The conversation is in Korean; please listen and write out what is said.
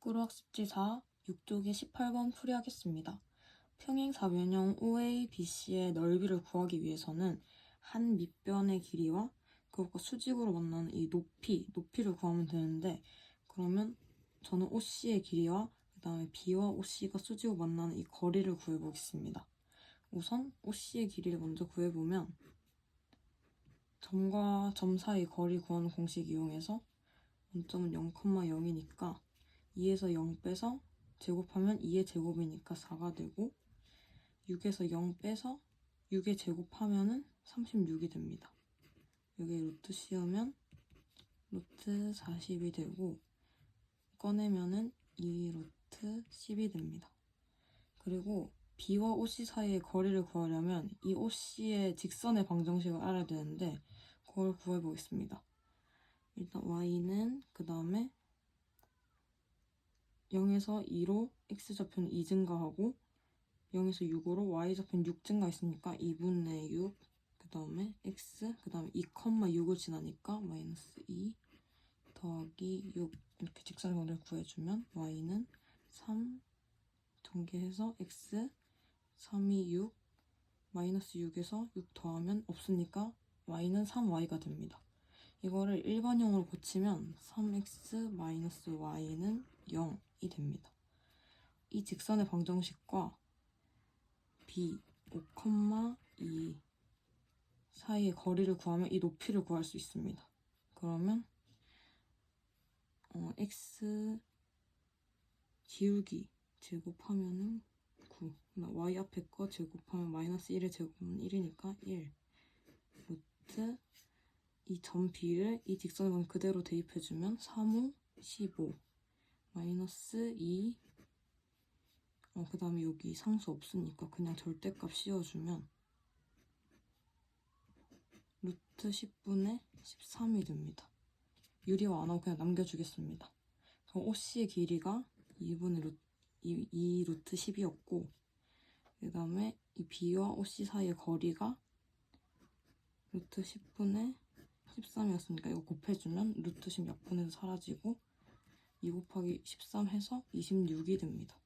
꾸루학습지 4 6쪽의 18번 풀이하겠습니다. 평행사변형 OA, BC의 넓이를 구하기 위해서는 한 밑변의 길이와 그것과 수직으로 만나는 이 높이, 높이를 구하면 되는데 그러면 저는 OC의 길이와 그 다음에 B와 OC가 수직으로 만나는 이 거리를 구해보겠습니다. 우선 OC의 길이를 먼저 구해보면 점과 점 사이 거리 구하는 공식 이용해서 원점은 0,0이니까 2에서 0 빼서 제곱하면 2의 제곱이니까 4가 되고 6에서 0 빼서 6의 제곱하면은 36이 됩니다. 여기 루트 씌우면 루트 40이 되고 꺼내면은 2 루트 10이 됩니다. 그리고 B와 OC 사이의 거리를 구하려면 이 OC의 직선의 방정식을 알아야 되는데 그걸 구해보겠습니다. 일단 y는 그 다음에 0에서 2로 x좌표는 2 증가하고 0에서 6으로 y좌표는 6 증가했으니까 2분의 6, 그 다음에 x, 그 다음에 2,6을 지나니까 마이너스 2 더하기 6 이렇게 방정을 구해주면 y는 3 전개해서 x 3이 6 마이너스 6에서 6 더하면 없으니까 y는 3y가 됩니다. 이거를 일반형으로 고치면 3x 마이너스 y는 0이 됩니다. 이 직선의 방정식과 b 5,2 사이의 거리를 구하면 이 높이를 구할 수 있습니다. 그러면 어, x 지우기 제곱하면은 9 y 앞에 거 제곱하면 마이너스 1의 제곱은 1이니까 1 루트 이 점 b를 이 직선에 그대로 대입해주면 3, 5, 15 마이너스 2 어, 그 다음에 여기 상수 없으니까 그냥 절대값 씌워주면 루트 10분의 13이 됩니다. 유리화 안 하고 그냥 남겨주겠습니다. 그럼 OC의 길이가 2분의 루트 2, 2 루트 10이었고 그 다음에 이 B와 OC 사이의 거리가 루트 10분의 13이었으니까 이거 곱해주면 루트 10 약분해서 사라지고 2 곱하기 13 해서 26이 됩니다.